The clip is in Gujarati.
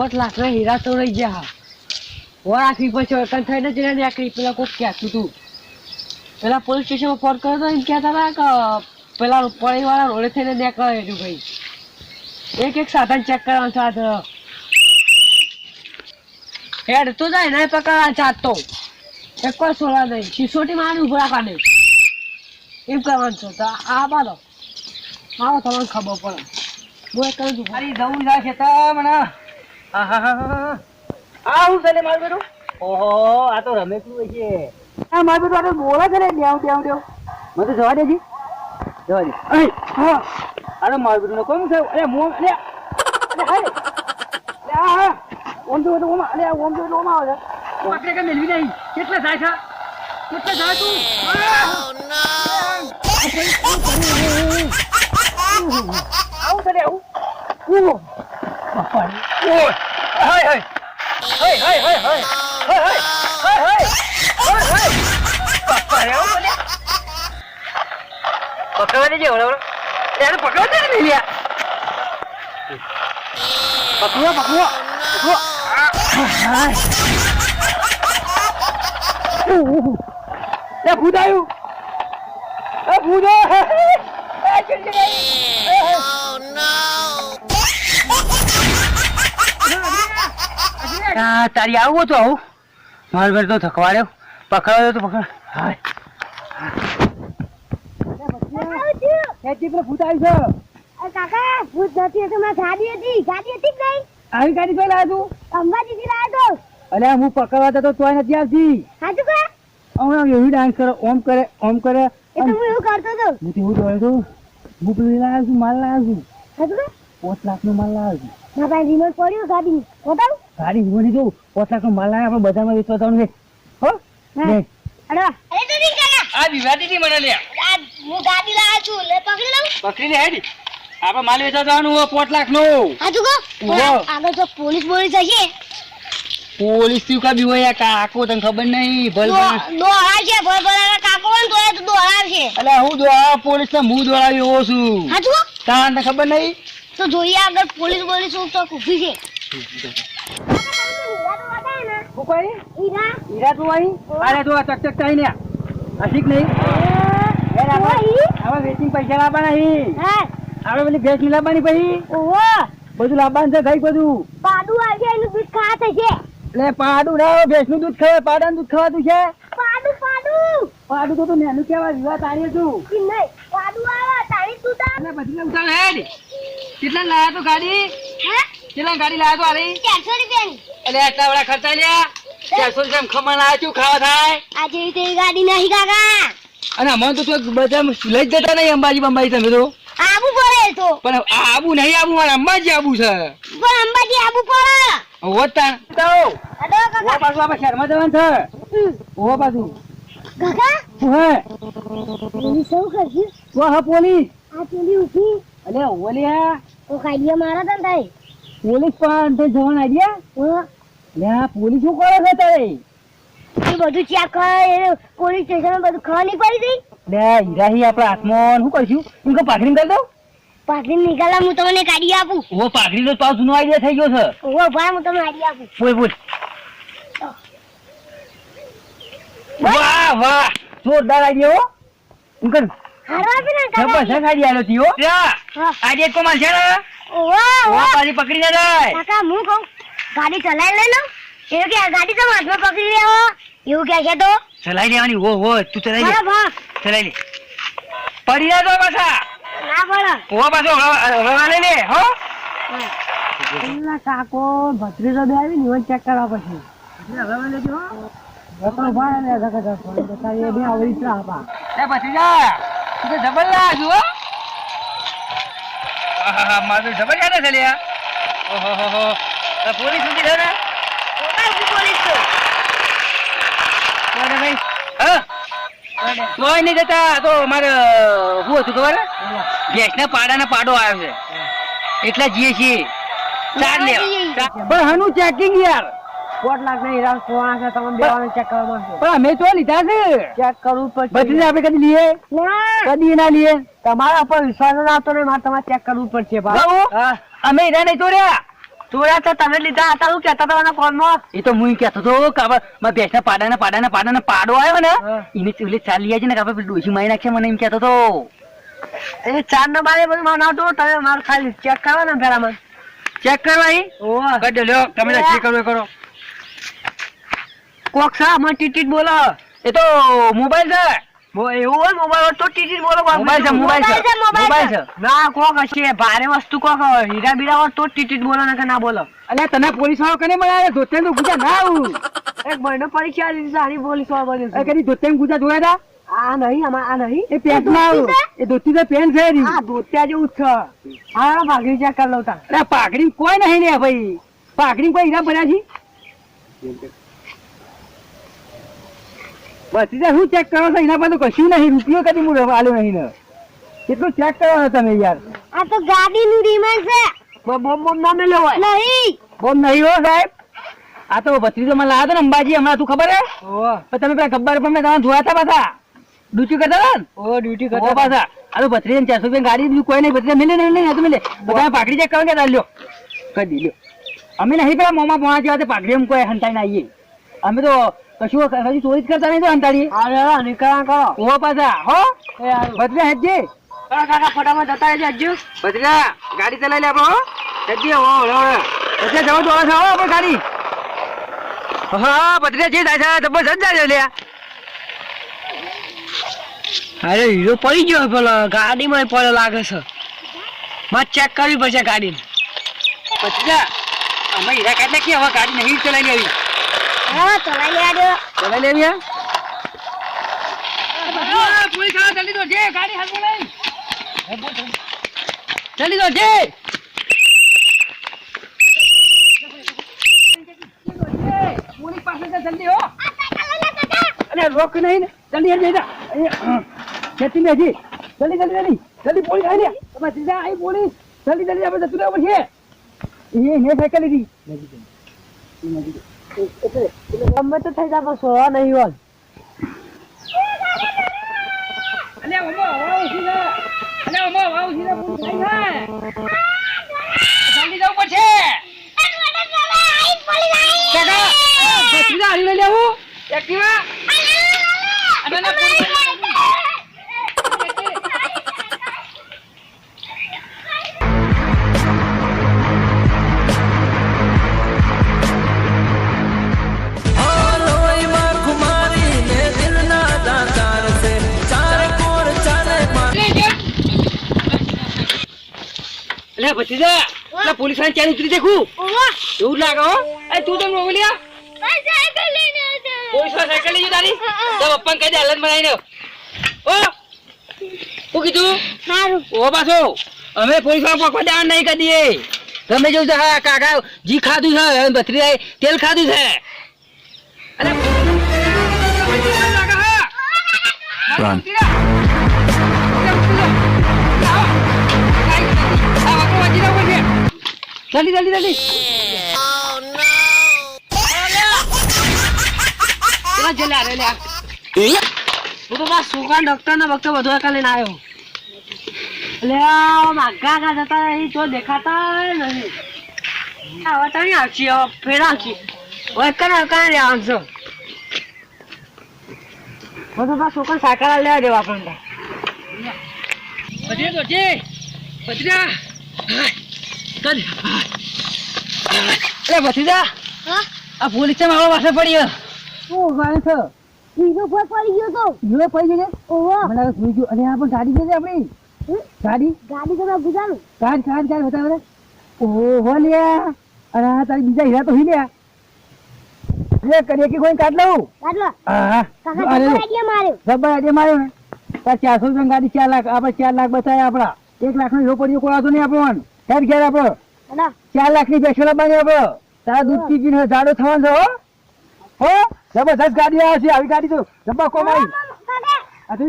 પોત લાખ ના હીરા તો રહી ગયા. વર આખી પછી એકન થઈને જઈને નીકળી પેલા કોક કહેતું તું. પેલા પોલીસ સ્ટેશનમાં ફોન કર્યો એમ કહેતા હતા કે પેલા પાણી રોડે થઈને નીકળે એનું ભાઈ એક એક સાધન ચેક કરવાનું સાથે હેડ, તો જાય ને પકડવા ચાટતો એક કોઈ સોલા નહીં સિસોટી મારી ઊભા રાખવા નહીં એમ કરવાનું છો. તો આ બાલો. આવો, તમને ખબર પડે. હું એક કહું છું. ફરી જવું જાય છે તમને. આ હું છે લે મારું બેટું ઓહો આ તો રમેશનું છે. આ મારું બેટું આ બોલે છે ને ડેવ ડેવ ડેવ મને તો જવા દેજી. જવા દે. અરે હા. અરે મારું બેટું કોણ છે અરે મોમ અરે અરે હા ઓમ તો ઓમ અરે ઓમ તો ઓમ આવે છે. પકડે કે મેલવી નહીં. કેટલા થાય છે? કેટલા થાય તું? આવું છે આવું. પકડવાની જેવું બરાબર ત્યારે પકડો ને લીલિયા પકડો પકડો પકડો ભૂત આવ્યું ભૂત તારી આવું તો આવું. મારે ઘર તો થકવાડ્યો પકડાયો તો પકડ. હાય. ભૂત આવ્યું છે કાકા ભૂત નથી તો મારી ગાડી હતી. ગાડી હતી કે નહીં? આવી ગાડી જોઈ લાવ્યો તું? અંબાજી થી લાવ્યો તો. અલ્યા હું પકડવા જતો તોય નથી આવતી. હાચું કા હમણાં એવી ડાન્સ કરે ઓમ કરે ઓમ કરે. એ તો હું એવું કરતો હતો હું તો એવું દોડ્યો છું હું પેલું લાવ્યો છું માલ લાવ્યો છું. હાચું કા પાંચ લાખ નો માલ લાવ્યો છું. મારા પાસે રિમોટ પડ્યું ગાડી. બતાવું ગાડી જોવાની જો લાખ માલ આપણે બજારમાં વેચવા જવાનું છે. હો? અરે અરે તો નહીં કાકા આ વિવાદી થી મને લે. આ હું ગાડી લાવ્યો છું લે પકડી લઉં. પકડી લે હેડી. આપણે માલ વેચવા જવાનું હોય પાંચ લાખ નો. હાચું કો આગળ તો પોલીસ પોલીસ હશે પોલીસથી કા બી હોય કાકો તને ખબર નહીં ભલ ભલ દોડા છે ભર ભર કાકો ને તો તો દોડા છે. એટલે હું દોડા પોલીસ ને હું દોડાવી હોઉં છું. તાર તને ખબર નહીં? તો જોઈએ આગળ પોલીસ બોલી શું તો ઊભી છે. હું હીરા હીરા તું અહીં અરે તું આ ચક ચક ને? હસીક નહીં હવે વેચીને પૈસા લાવવાના નહીં હા આપણે પેલી ભેંસ લાવવાની પછી બધું લાવવાનું છે ગઈ બધું પાડું આવશે એનું દૂધ ખાવા થશે એટલે પાડું ના ભેંસનું દૂધ ખાવે પાડા દૂધ ખાવાતું છે પાડું પાડું પાડું તો. તું નેનું કેવા વિવાહ તારી હતું નહીં. પાડું આવે તારી તું તારે. બધી ઉતાર હેડ કેટલા લાયા તો ગાડી? હે? કેટલા ગાડી લાયા તો આલી? ચારસો રૂપિયાની. એટલે આટલા બધા ખર્ચા લ્યા. ચારસો રૂપિયા ખમણ લાયા છું ખાવા થાય? આ જેવી તેવી ગાડી નહીં કાકા. અને અમને તો તું બધા લઈ જ જતા નહીં અંબાજી બંબાજી તમે તો. આબુ પડે તો. પણ આ આબુ નહીં આબુ મારે અંબાજી આબુ છે. પણ અંબાજી આબુ પડે. હોતા અડો કાકા. ઓ પાછું આપણે શહેરમાં જવાનું છે. ઓ પાછું. કાકા? હે. પોલીસ સૌ કરશું વાહ પોલીસ આ પોલીસ ઉઠી અલે ઓલિયા તો કાઢીએ મારા તને થાય પોલીસ પણ તે જવાન હો. લે પોલીસ શું કરે છે તારે? એ બધું ચેક કરે પોલીસ સ્ટેશન બધું ખબર નહીં પડી ગઈ? લે હીરાહી આપણા હાથમાં. શું કરશું? એમ કે પાઘડી કરી દઉં? પાઘડી નીકળવા હું તમને કાઢી આપું. ઓ પાઘડી તો તાવ જૂનો આઈડિયા થઈ ગયો છે. ઓ ભાઈ હું તમને કાઢી આપું. બોલ બોલ. વાહ વાહ. જોરદાર આઈડિયા હો. એમ કર? હારો આપી ને આઈડિયા આલ્યો તીઓ. આઈડિયા કોમાલ છે ને? ઓવા. પાછી પકડી ના જાય. કાકા હું કહું ગાડી ચલાવી લઈ લો એવું કે ગાડી તો હાથમાં પકડી લેવો? એવું કે છે તો? ચલાવી લેવાની ઓ હો તું ચલાવી લે. ચલાવી લે. પડી જાય તો પાછા. ના પડે. ઓવા પાછો હવા લઈ લે હો. કાકો ભત્રીજો બે આવી ને ચેક કરવા પછી રતો ભાઈ ને ધકા ધકા તો તારી એ બે આવડી ત્રા આપા. એ પછી તું જબર લાજુ હો આહાહા, મારે છે લ્યા ઓહો હો હો આ પોલીસ છે ને? પોલીસ તો કોને ભાઈ? હા? તોય નહીં જતા. તો મારે શું હતું ખબર? ગેસના પાડાના પાડો આવ્યો છે. એટલે જઈએ છીએ. ચાર લે. પણ હાનું ચેકિંગ યાર. પોટ લાખ નહીં હીરા સોના છે? તમે બે વાળા ચેક કરવા માંગો પણ અમે તો લીધા છે. ચેક કરવું પછી. આપણે કદી લઈએ ના. કદી ના લઈએ તમારા પર વિશ્વાસ ના આવતો નહીં મારે તમારે ચેક કરવું પડશે અમે હીરા નહીં ચોર્યા ચોર્યા તો તમે લીધા હતા શું કહેતા હતા ફોનમાં? એ તો હું કેતો હતો કે મારા પાડા પાડાના પાડાના પાડાના પાડો આવ્યો ને હા. એને ચૂલે ચાલી છે ને કે આપણે પેલી મારી નાખશે મને એમ કેતો હતો. એ ચાર ના બારે બધું મારું નાટો તમે મારું ખાલી ચેક કરવા ને પેલા મને ચેક કરવા ઈ? લ્યો તમે ચેક કરો કરો. કોક સા મને ટીટીટ બોલો એ તો મોબાઈલ છે. એવું હોય મોબાઈલ તો ટીટીટ બોલો મોબાઈલ છે મોબાઈલ છે. મોબાઈલ છે, મોબાઈલ મોબાઈલ છે. ના કોક હશે ભારે વસ્તુ કોક હીરા બીરા હોય તો બોલો ને ના બોલો. અલ્યા તને પોલીસ વાળો કને મળ્યા? ધોતે તો ગુજા ના આવું. એક મહિનો પરીક્ષા લીધી સારી પોલીસવાળા એ બન્યું કદી ધોતે ગુજા જોયા હતા આ નહીં આમાં આ નહીં. એ પેન્ટમાં એ ધોતી તો પેન્ટ છે એની. આ ધોત્યા જેવું છે. હા ભાગી ચેક કરી લઉં અરે પાઘડી કોઈ નહીં ને ભાઈ. પાઘડી કોઈ હીરા ભર્યા છે? બસ શું ચેક કરો છો? એના પર તો કશું નહીં રૂપિયો કદી હું આલ્યો નહીં ને. કેટલું ચેક કરવાનો તમે યાર? આ તો ગાડીનું રિમાન્ડ છે. બોમ બોમ ના મેલ્યો હોય નહીં. બોમ નહીં હો સાહેબ. આ તો ભત્રીજો મને લાવ્યો હતો ને અંબાજી હમણાં તું ખબર હે? પણ તમે પેલા ગબ્બર પર મેં તમારે જોયા હતા પાછા. ડ્યુટી કરતા હતા ને? ઓ ડ્યુટી કરતા પાછા. આ તો ભત્રીજા ચારસો રૂપિયા ગાડી બીજું કોઈ નહીં ભત્રીજા મિલે નહીં નહીં મિલે. બધા પાકડી ચેક કરો કે લ્યો? કદી લ્યો. અમે નહીં પેલા મોમાં પોણા જેવા તે પાકડી એમ કોઈ હંતાઈ ના આવીએ. અમે તો કશું કશું ચોરી કરતા નહીં તો અંતાડી અરે અરે નીકળા કરો. ઓ પાછા હો? બદલે હેજે કાકા ફટાફટ જતા રહેજો હજુ ભત્રીજા ગાડી ચલાવી લે આપણો હો. હેજે હો હળો ભત્રીજા જવા દોડો છો હો આપણે ગાડી. હા બદલે જે થાય છે જબરજસ્ત જાય લે. અરે હીરો પડી ગયો પેલો ગાડીમાં પડ્યો લાગે છે. માં ચેક કરવી પડશે ગાડી પછી અમે હીરા કાઢ નાખીએ હવે ગાડી નહીં ચલાવી લેવી હા ચલાવી લેવા દો ચલાવી લેવી હે? પોલીસવાળા જલ્દી તો જે ગાડી હાથ બોલાવી જલ્દી તો જે. પોલીસ પાસે જલ્દી હો. અરે રોક નહીં ને. જલ્દી હેડ જા. ખેતી ને હજી જલ્દી જલ્દી જલ્દી. જલ્દી પોલીસ આવી લે. તમે સીધા આવી પોલીસ જલ્દી જલ્દી આપણે જતું રહેવું છે. એ ને સાયકલ લીધી. ગમે તો થઈ જાય પણ સોવા નહીં હોય. અને ઓમો વાવ સીધે અલે ઓમો વાવ સીધે પૂછ નહીં જલ્દી જવું પડશે. અલે ભત્રીજા અલે પોલીસવાળા ચેન ઉતરી દેખું એવું લાગે હો. એ તું તો બોલ્યા આ સાયકલ લઈને આવજો. પોલીસવાળા સાયકલ લઈ તારી? તો પપ્પા કહી દે હલન બનાવીને ઓ શું કીધું? સારું. ઓ પાછો. અમે પોલીસવાળા પકવા દેવા નહીં કરીએ તમે જોયું છે હા કાકા જી ખાધું છે ભત્રીજાએ તેલ ખાધું છે. અને Run. જલ્દી જલ્દી જલ્દી પેલા જલ્યા રે લ્યા હું તો બસ સુકાન ડોક્ટર ને બક્ટર બધું એકા લઈને આવ્યો. એટલે માગા કા જતા નહીં તો દેખાતા નહીં હવે તો નહીં આવશી હવે ફેર આવશી હવે કને કને છો હું તો બસ સુકાન સાયકલ લેવા દેવા આપણને ભત્રીજા તો જે કદ અરે ભતીજા આ પોલીસ છે મારો પાસે પડ્યો શું મારે છે. બીજો ફોર પડી ગયો તો. બીજો પડી ગયો ઓવા મને સુઈ ગયો અને આ પણ ગાડી છે આપણી? ગાડી? ગાડી તો મેં ગુજારું. કાઢ કાઢ કાઢ બતાવ રે ઓહો લ્યા. અરે આ તારી બીજા હીરા તો હી લ્યા લે કરીએ કે કોઈ કાઢ લઉં? કાઢલો હા કાકા આઈડિયા માર્યો. જબર આજે માર્યો ને. તાર ચારસો રૂપિયા ગાડી ચાર લાખ આપણે ચાર લાખ બતાવ્યા આપણા. એક લાખ નો હીરો પડ્યો કોઈ આતો નહીં આપણો હેર ઘેર આપો. ચાર લાખની પેશો લાવવાની આપો. તારા દૂધ પી પીને ઝાડો થવાનું છે હો. જબરદસ્ત ગાડી આવે છે આવી ગાડી તો જબ્બા કોમાઈ આ તો